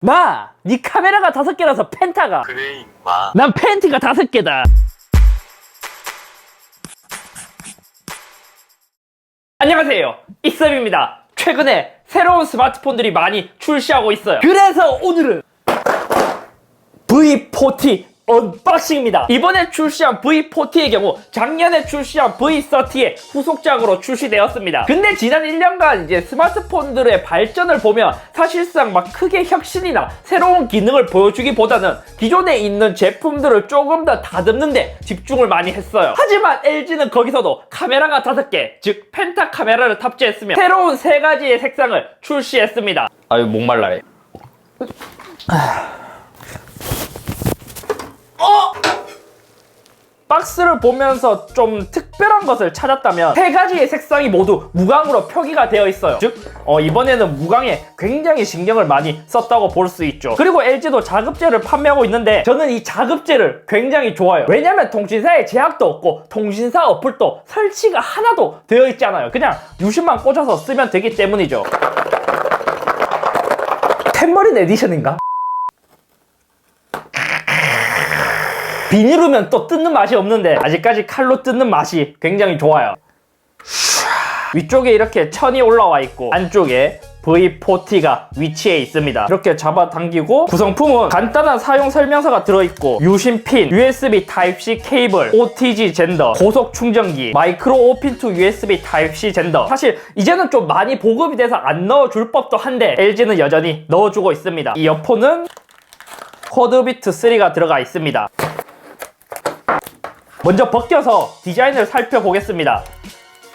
마! 네 카메라가 다섯 개라서 펜타가. 그래 임마. 난 팬티가 다섯 개다. 안녕하세요. 익섭입니다. 최근에 새로운 스마트폰들이 많이 출시하고 있어요. 그래서 오늘은 V40 언박싱입니다. 이번에 출시한 V40의 경우 작년에 출시한 V30의 후속작으로 출시되었습니다. 근데 지난 1년간 이제 스마트폰들의 발전을 보면 사실상 막 크게 혁신이나 새로운 기능을 보여주기보다는 기존에 있는 제품들을 조금 더 다듬는데 집중을 많이 했어요. 하지만 LG는 거기서도 카메라가 5개, 즉 펜타 카메라를 탑재했으며 새로운 세 가지의 색상을 출시했습니다. 아유 목말라해. 박스를 보면서 좀 특별한 것을 찾았다면 세 가지의 색상이 모두 무광으로 표기가 되어 있어요. 즉 어, 이번에는 무광에 굉장히 신경을 많이 썼다고 볼 수 있죠. 그리고 LG도 자급제를 판매하고 있는데 저는 이 자급제를 굉장히 좋아요. 왜냐면 통신사에 제약도 없고 통신사 어플도 설치가 하나도 되어 있지 않아요. 그냥 유심만 꽂아서 쓰면 되기 때문이죠. 템머린 에디션인가? 비닐이면 또 뜯는 맛이 없는데 아직까지 칼로 뜯는 맛이 굉장히 좋아요. 위쪽에 이렇게 천이 올라와 있고 안쪽에 V40가 위치해 있습니다. 이렇게 잡아당기고 구성품은 간단한 사용 설명서가 들어있고 유심핀, USB Type-C 케이블, OTG 젠더, 고속 충전기, 마이크로 5핀 투 USB Type-C 젠더. 사실 이제는 좀 많이 보급이 돼서 안 넣어줄 법도 한데 LG는 여전히 넣어주고 있습니다. 이 이어폰은 코드비트 3가 들어가 있습니다. 먼저 벗겨서 디자인을 살펴보겠습니다.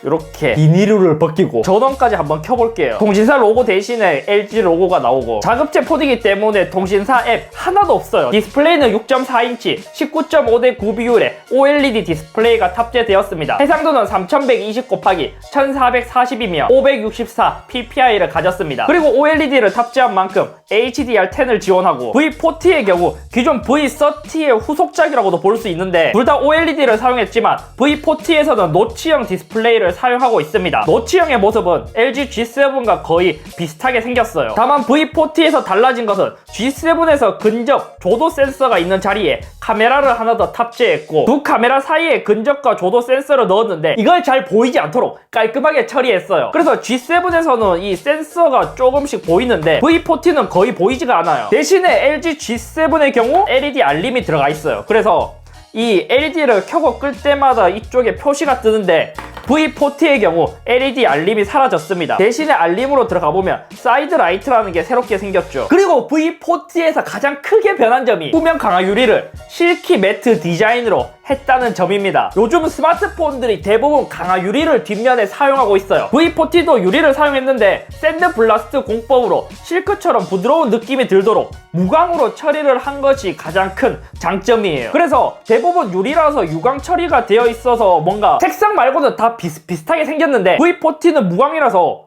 이렇게 비닐을 벗기고 전원까지 한번 켜볼게요. 통신사 로고 대신에 LG 로고가 나오고 자급제 폰이기 때문에 통신사 앱 하나도 없어요. 디스플레이는 6.4인치 19.5대 9 비율의 OLED 디스플레이가 탑재되었습니다. 해상도는 3120 곱하기 1440이며 564 PPI를 가졌습니다. 그리고 OLED를 탑재한 만큼 HDR10을 지원하고 V40의 경우 기존 V30의 후속작이라고도 볼 수 있는데 둘 다 OLED를 사용했지만 V40에서는 노치형 디스플레이를 사용하고 있습니다. 노치형의 모습은 LG G7과 거의 비슷하게 생겼어요. 다만 V40에서 달라진 것은 G7에서 근접 조도 센서가 있는 자리에 카메라를 하나 더 탑재했고 두 카메라 사이에 근접과 조도 센서를 넣었는데 이걸 잘 보이지 않도록 깔끔하게 처리했어요. 그래서 G7에서는 이 센서가 조금씩 보이는데 V40는 거의 보이지가 않아요. 대신에 LG G7의 경우 LED 알림이 들어가 있어요. 그래서 이 LED를 켜고 끌 때마다 이쪽에 표시가 뜨는데 V40의 경우 LED 알림이 사라졌습니다. 대신에 알림으로 들어가 보면 사이드 라이트라는 게 새롭게 생겼죠. 그리고 V40에서 가장 크게 변한 점이 후면 강화 유리를 실키 매트 디자인으로 했다는 점입니다. 요즘 스마트폰들이 대부분 강화 유리를 뒷면에 사용하고 있어요. V40도 유리를 사용했는데 샌드 블라스트 공법으로 실크처럼 부드러운 느낌이 들도록 무광으로 처리를 한 것이 가장 큰 장점이에요. 그래서 대부분 유리라서 유광 처리가 되어 있어서 뭔가 색상 말고는 다 비슷비슷하게 생겼는데 V40는 무광이라서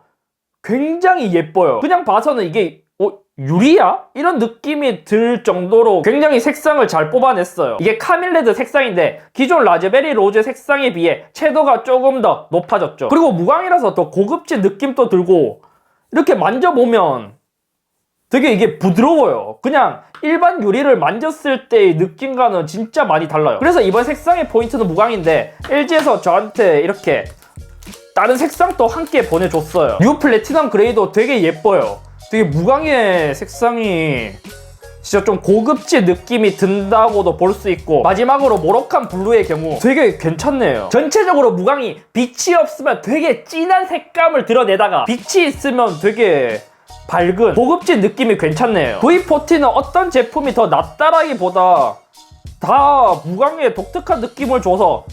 굉장히 예뻐요. 그냥 봐서는 이게 어, 유리야? 이런 느낌이 들 정도로 굉장히 색상을 잘 뽑아냈어요. 이게 카밀레드 색상인데 기존 라즈베리 로제 색상에 비해 채도가 조금 더 높아졌죠. 그리고 무광이라서 더 고급진 느낌도 들고 이렇게 만져보면 되게 이게 부드러워요. 그냥 일반 유리를 만졌을 때의 느낌과는 진짜 많이 달라요. 그래서 이번 색상의 포인트는 무광인데 LG에서 저한테 이렇게 다른 색상도 함께 보내줬어요. 뉴 플래티넘 그레이도 되게 예뻐요. 되게 무광의 색상이 진짜 좀 고급진 느낌이 든다고도 볼 수 있고 마지막으로 모로칸 블루의 경우 되게 괜찮네요. 전체적으로 무광이 빛이 없으면 되게 진한 색감을 드러내다가 빛이 있으면 되게 밝은 고급진 느낌이 괜찮네요. V40는 어떤 제품이 더 낫다라기보다 다 무광의 독특한 느낌을 줘서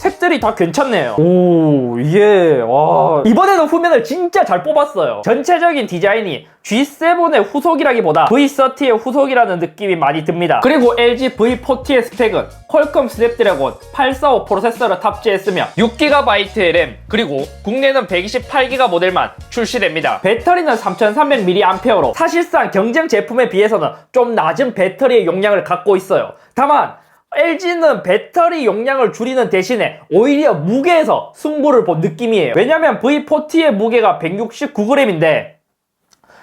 색들이 다 괜찮네요. 오, 이게, 와. 이번에는 후면을 진짜 잘 뽑았어요. 전체적인 디자인이 G7의 후속이라기보다 V30의 후속이라는 느낌이 많이 듭니다. 그리고 LG V40의 스펙은 퀄컴 스냅드래곤 845 프로세서를 탑재했으며 6GB 램, 그리고 국내는 128GB 모델만 출시됩니다. 배터리는 3300mAh로 사실상 경쟁 제품에 비해서는 좀 낮은 배터리의 용량을 갖고 있어요. 다만, LG는 배터리 용량을 줄이는 대신에 오히려 무게에서 승부를 본 느낌이에요. 왜냐면 V40의 무게가 169g인데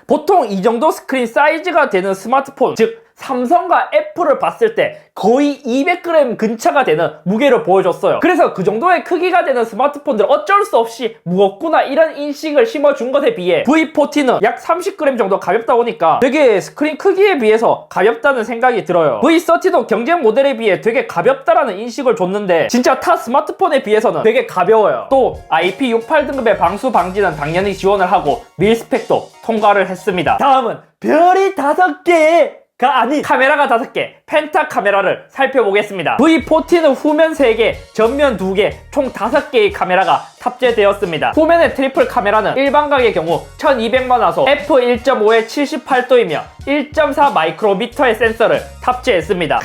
보통 이 정도 스크린 사이즈가 되는 스마트폰, 즉 삼성과 애플을 봤을 때 거의 200g 근처가 되는 무게를 보여줬어요. 그래서 그 정도의 크기가 되는 스마트폰들 어쩔 수 없이 무겁구나 이런 인식을 심어준 것에 비해 V40는 약 30g 정도 가볍다 보니까 되게 스크린 크기에 비해서 가볍다는 생각이 들어요. V30도 경쟁 모델에 비해 되게 가볍다라는 인식을 줬는데 진짜 타 스마트폰에 비해서는 되게 가벼워요. 또 IP68 등급의 방수 방지는 당연히 지원을 하고 밀스펙도 통과를 했습니다. 다음은 별이 다섯 개 가 아닌 카메라가 다섯 개 펜타 카메라를 살펴보겠습니다. V40는 후면 3개, 전면 2개, 총 5개의 카메라가 탑재되었습니다. 후면의 트리플 카메라는 일반 각의 경우 1200만 화소 f1.5의 78도이며 1.4 마이크로미터의 센서를 탑재했습니다.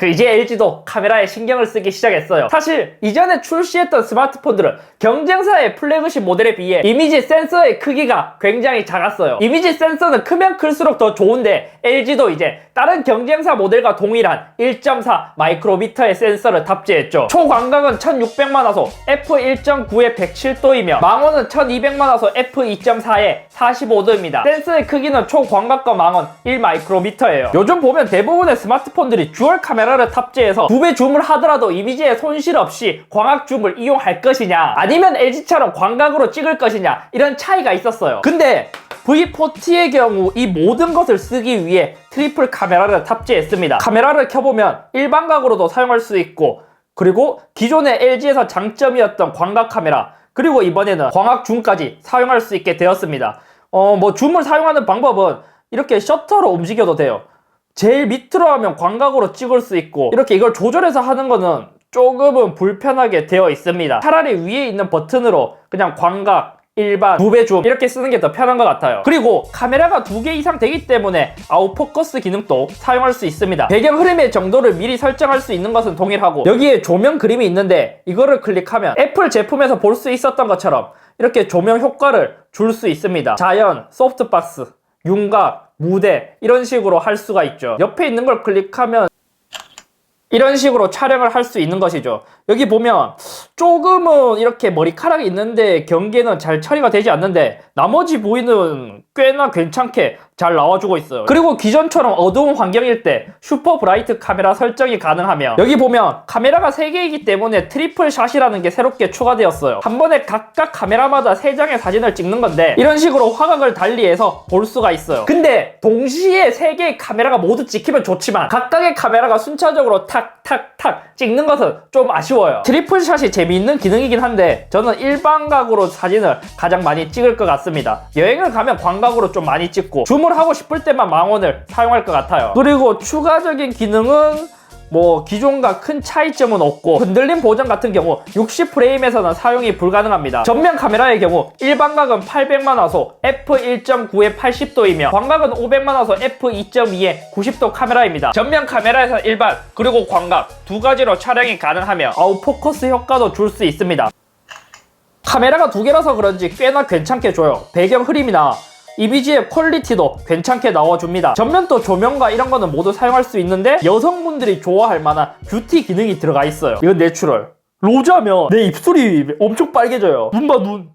그 이제 LG도 카메라에 신경을 쓰기 시작했어요. 사실 이전에 출시했던 스마트폰들은 경쟁사의 플래그십 모델에 비해 이미지 센서의 크기가 굉장히 작았어요. 이미지 센서는 크면 클수록 더 좋은데 LG도 이제 다른 경쟁사 모델과 동일한 1.4 마이크로미터의 센서를 탑재했죠. 초광각은 1600만 화소 f1.9 의 107도이며 망원은 1200만화소 f2.4의 45도입니다. 센서의 크기는 초광각과 망원 1마이크로미터예요. 요즘 보면 대부분의 스마트폰들이 듀얼 카메라를 탑재해서 두배 줌을 하더라도 이미지에 손실 없이 광학 줌을 이용할 것이냐 아니면 LG처럼 광각으로 찍을 것이냐 이런 차이가 있었어요. 근데 V40의 경우 이 모든 것을 쓰기 위해 트리플 카메라를 탑재했습니다. 카메라를 켜보면 일반각으로도 사용할 수 있고 그리고 기존의 LG에서 장점이었던 광각 카메라 그리고 이번에는 광학 줌까지 사용할 수 있게 되었습니다. 어, 뭐 줌을 사용하는 방법은 이렇게 셔터로 움직여도 돼요. 제일 밑으로 하면 광각으로 찍을 수 있고 이렇게 이걸 조절해서 하는 거는 조금은 불편하게 되어 있습니다. 차라리 위에 있는 버튼으로 그냥 광각, 일반, 두배 줌 이렇게 쓰는 게 더 편한 것 같아요. 그리고 카메라가 두 개 이상 되기 때문에 아웃포커스 기능도 사용할 수 있습니다. 배경 흐름의 정도를 미리 설정할 수 있는 것은 동일하고 여기에 조명 그림이 있는데 이거를 클릭하면 애플 제품에서 볼 수 있었던 것처럼 이렇게 조명 효과를 줄 수 있습니다. 자연, 소프트박스, 윤곽, 무대 이런 식으로 할 수가 있죠. 옆에 있는 걸 클릭하면 이런 식으로 촬영을 할 수 있는 것이죠. 여기 보면 조금은 이렇게 머리카락이 있는데 경계는 잘 처리가 되지 않는데 나머지 부위는 꽤나 괜찮게 잘 나와주고 있어요. 그리고 기존처럼 어두운 환경일 때 슈퍼 브라이트 카메라 설정이 가능하며 여기 보면 카메라가 3개이기 때문에 트리플 샷이라는 게 새롭게 추가되었어요. 한 번에 각각 카메라마다 3장의 사진을 찍는 건데 이런 식으로 화각을 달리해서 볼 수가 있어요. 근데 동시에 3개의 카메라가 모두 찍히면 좋지만 각각의 카메라가 순차적으로 탁탁탁 찍는 것은 좀 아쉬워요. 트리플 샷이 재미있는 기능이긴 한데 저는 일반각으로 사진을 가장 많이 찍을 것 같습니다. 여행을 가면 광각으로 좀 많이 찍고 줌을 하고 싶을 때만 망원을 사용할 것 같아요. 그리고 추가적인 기능은 뭐 기존과 큰 차이점은 없고 흔들림 보정 같은 경우 60프레임에서는 사용이 불가능합니다. 전면 카메라의 경우 일반각은 800만 화소 f1.9에 80도이며 광각은 500만 화소 f2.2에 90도 카메라입니다. 전면 카메라에서 일반 그리고 광각 두 가지로 촬영이 가능하며 아웃 포커스 효과도 줄 수 있습니다. 카메라가 두 개라서 그런지 꽤나 괜찮게 줘요. 배경 흐림이나 이미지의 퀄리티도 괜찮게 나와줍니다. 전면도 조명과 이런 거는 모두 사용할 수 있는데 여성분들이 좋아할 만한 뷰티 기능이 들어가 있어요. 이건 내추럴. 로즈하면 내 입술이 엄청 빨개져요. 눈 봐, 눈.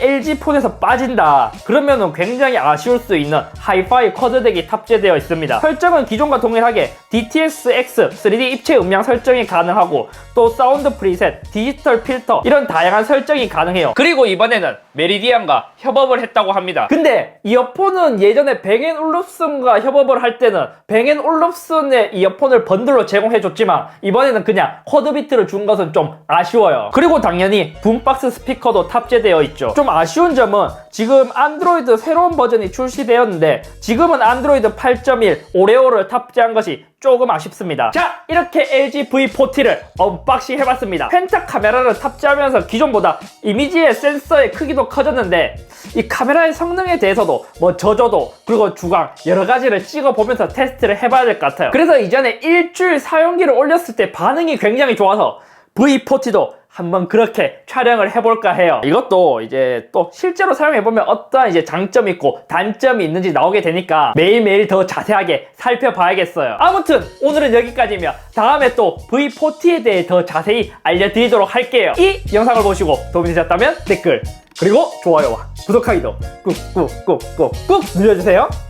LG 폰에서 빠진다. 그러면은 굉장히 아쉬울 수 있는 하이파이 쿼드덱이 탑재되어 있습니다. 설정은 기존과 동일하게 DTS-X 3D 입체 음량 설정이 가능하고 또 사운드 프리셋, 디지털 필터 이런 다양한 설정이 가능해요. 그리고 이번에는 메리디안과 협업을 했다고 합니다. 근데 이어폰은 예전에 뱅앤올룹슨과 협업을 할 때는 뱅앤올룹슨의 이어폰을 번들로 제공해줬지만 이번에는 그냥 쿼드비트를 준 것은 좀 아쉬워요. 그리고 당연히 붐박스 스피커도 탑재되어 있죠. 좀 아쉬운 점은 지금 안드로이드 새로운 버전이 출시되었는데 지금은 안드로이드 8.1 오레오를 탑재한 것이 조금 아쉽습니다. 자, 이렇게 LG V40를 언박싱 해봤습니다. 펜타 카메라를 탑재하면서 기존보다 이미지의 센서의 크기도 커졌는데 이 카메라의 성능에 대해서도 뭐 저조도 그리고 주광 여러 가지를 찍어보면서 테스트를 해봐야 될 것 같아요. 그래서 이전에 일주일 사용기를 올렸을 때 반응이 굉장히 좋아서 V40도 한번 그렇게 촬영을 해볼까 해요. 이것도 이제 또 실제로 사용해보면 어떠한 이제 장점이 있고 단점이 있는지 나오게 되니까 매일매일 더 자세하게 살펴봐야겠어요. 아무튼 오늘은 여기까지며 다음에 또 V40에 대해 더 자세히 알려드리도록 할게요. 이 영상을 보시고 도움이 되셨다면 댓글, 그리고 좋아요와 구독하기도 꾹꾹꾹꾹꾹 눌러주세요